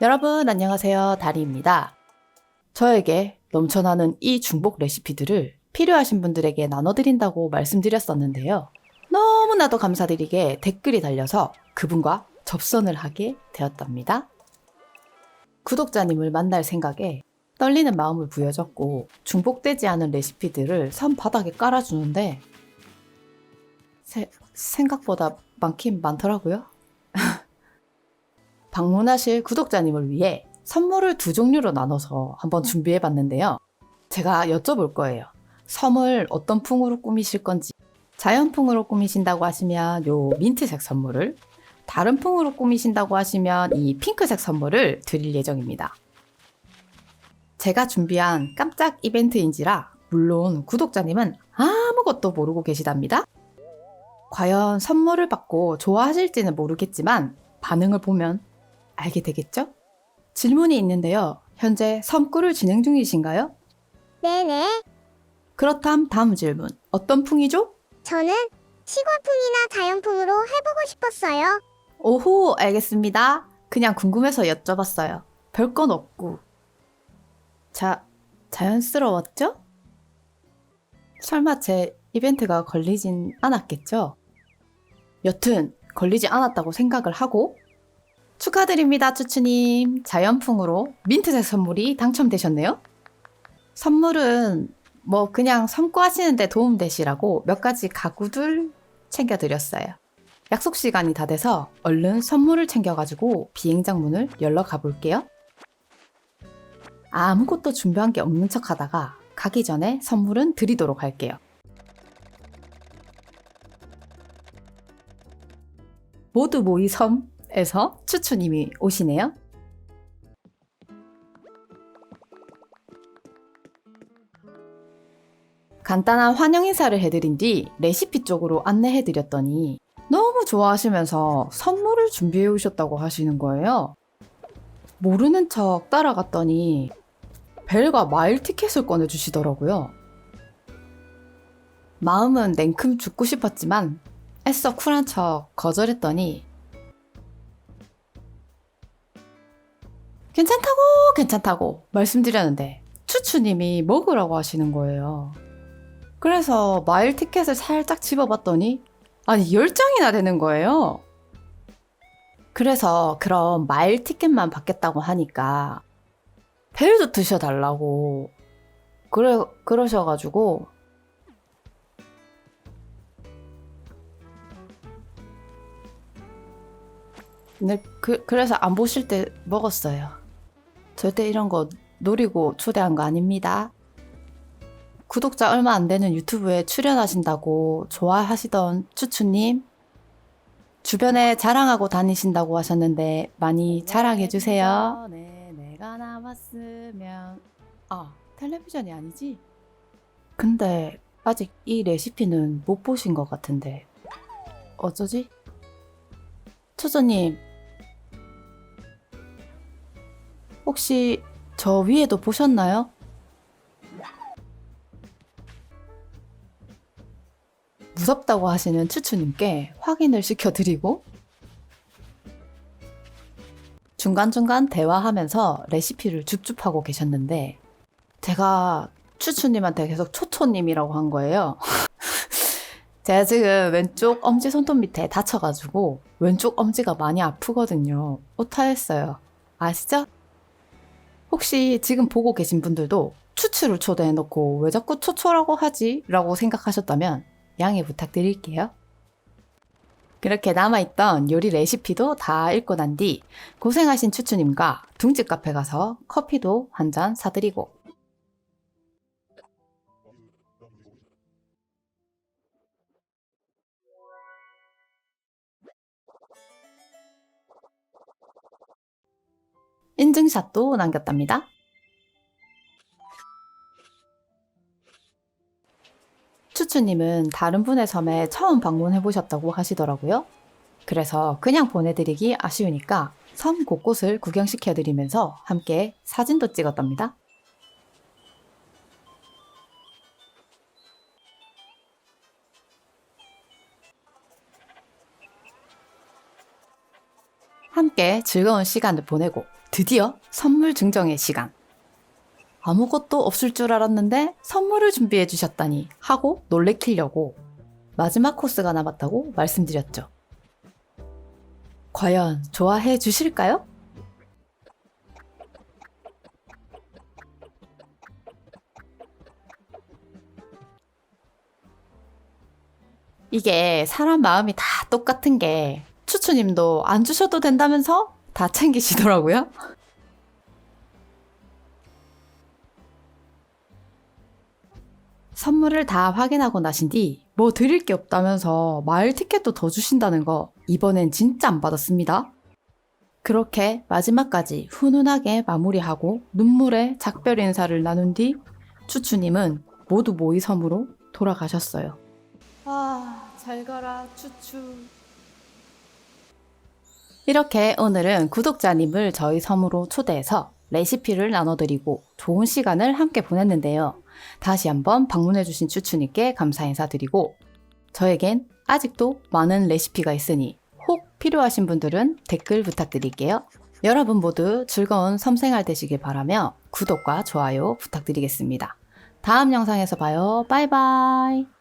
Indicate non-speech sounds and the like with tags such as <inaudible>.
여러분 안녕하세요. 다리입니다. 저에게 넘쳐나는 이 중복 레시피들을 필요하신 분들에게 나눠드린다고 말씀드렸었는데요. 너무나도 감사드리게 댓글이 달려서 그분과 접선을 하게 되었답니다. 구독자님을 만날 생각에 떨리는 마음을 부여졌고 중복되지 않은 레시피들을 선바닥에 깔아주는데 세- 생각보다 많긴 많더라고요. 방문하실 구독자님을 위해 선물을 두 종류로 나눠서 한번 준비해 봤는데요. 제가 여쭤볼 거예요. 섬을 어떤 풍으로 꾸미실 건지. 자연풍으로 꾸미신다고 하시면 요 민트색 선물을, 다른 풍으로 꾸미신다고 하시면 이 핑크색 선물을 드릴 예정입니다. 제가 준비한 깜짝 이벤트인지라 물론 구독자님은 아무것도 모르고 계시답니다. 과연 선물을 받고 좋아하실지는 모르겠지만 반응을 보면 알게 되겠죠? 질문이 있는데요. 현재 섬꿀을 진행 중이신가요? 네네. 그렇담 다음 질문. 어떤 풍이죠? 저는 시골풍이나 자연풍으로 해보고 싶었어요. 오호, 알겠습니다. 그냥 궁금해서 여쭤봤어요. 별건 없고. 자, 자연스러웠죠? 설마 제 이벤트가 걸리진 않았겠죠? 여튼, 걸리지 않았다고 생각을 하고, 축하드립니다, 추추님. 자연풍으로 민트색 선물이 당첨되셨네요. 선물은 뭐 그냥 섬구하시는데 도움되시라고 몇 가지 가구들 챙겨드렸어요. 약속 시간이 다 돼서 얼른 선물을 챙겨가지고 비행장 문을 열러 가볼게요. 아무것도 준비한 게 없는 척 하다가 가기 전에 선물은 드리도록 할게요. 모두 모이 섬 에서 추추님이 오시네요. 간단한 환영 인사를 해드린 뒤 레시피 쪽으로 안내해드렸더니 너무 좋아하시면서 선물을 준비해 오셨다고 하시는 거예요. 모르는 척 따라갔더니 벨과 마일 티켓을 꺼내주시더라고요. 마음은 냉큼 죽고 싶었지만 애써 쿨한 척 거절했더니 괜찮다고 괜찮다고 말씀드렸는데 추추님이 먹으라고 하시는 거예요. 그래서 마일 티켓을 살짝 집어봤더니 아니 10장이나 되는 거예요. 그래서 그럼 마일 티켓만 받겠다고 하니까 벨도 드셔달라고 그래 그러셔가지고 네, 그, 그래서 안 보실 때 먹었어요. 절대 이런 거 노리고 초대한 거 아닙니다. 구독자 얼마 안 되는 유튜브에 출연하신다고 좋아하시던 추추님 주변에 자랑하고 다니신다고 하셨는데 많이 자랑해 주세요. 네, 내가 나왔으면 아 텔레비전이 아니지? 근데 아직 이 레시피는 못 보신 것 같은데 어쩌지? 초조님 혹시 저 위에도 보셨나요? 무섭다고 하시는 추추님께 확인을 시켜드리고 중간중간 대화하면서 레시피를 줍줍하고 계셨는데 제가 추추님한테 계속 초초님이라고 한 거예요. <laughs> 제가 지금 왼쪽 엄지 손톱 밑에 다쳐가지고 왼쪽 엄지가 많이 아프거든요. 오타했어요. 아시죠? 혹시 지금 보고 계신 분들도 추추를 초대해놓고 왜 자꾸 초초라고 하지? 라고 생각하셨다면 양해 부탁드릴게요. 그렇게 남아있던 요리 레시피도 다 읽고 난 뒤 고생하신 추추님과 둥지 카페 가서 커피도 한 잔 사드리고 인증샷도 남겼답니다. 추추님은 다른 분의 섬에 처음 방문해 보셨다고 하시더라고요. 그래서 그냥 보내드리기 아쉬우니까 섬 곳곳을 구경시켜드리면서 함께 사진도 찍었답니다. 함께 즐거운 시간을 보내고 드디어 선물 증정의 시간. 아무것도 없을 줄 알았는데 선물을 준비해 주셨다니 하고 놀래키려고 마지막 코스가 남았다고 말씀드렸죠. 과연 좋아해 주실까요? 이게 사람 마음이 다 똑같은 게 추추님도 안 주셔도 된다면서 다 챙기시더라고요. 선물을 다 확인하고 나신 뒤 뭐 드릴 게 없다면서 마을 티켓도 더 주신다는 거 이번엔 진짜 안 받았습니다. 그렇게 마지막까지 훈훈하게 마무리하고 눈물의 작별 인사를 나눈 뒤 추추님은 모두 모이 섬으로 돌아가셨어요. 아, 잘 가라, 추추. 이렇게 오늘은 구독자님을 저희 섬으로 초대해서 레시피를 나눠드리고 좋은 시간을 함께 보냈는데요. 다시 한번 방문해주신 추추님께 감사 인사드리고 저에겐 아직도 많은 레시피가 있으니 혹 필요하신 분들은 댓글 부탁드릴게요. 여러분 모두 즐거운 섬생활 되시길 바라며 구독과 좋아요 부탁드리겠습니다. 다음 영상에서 봐요. 바이바이.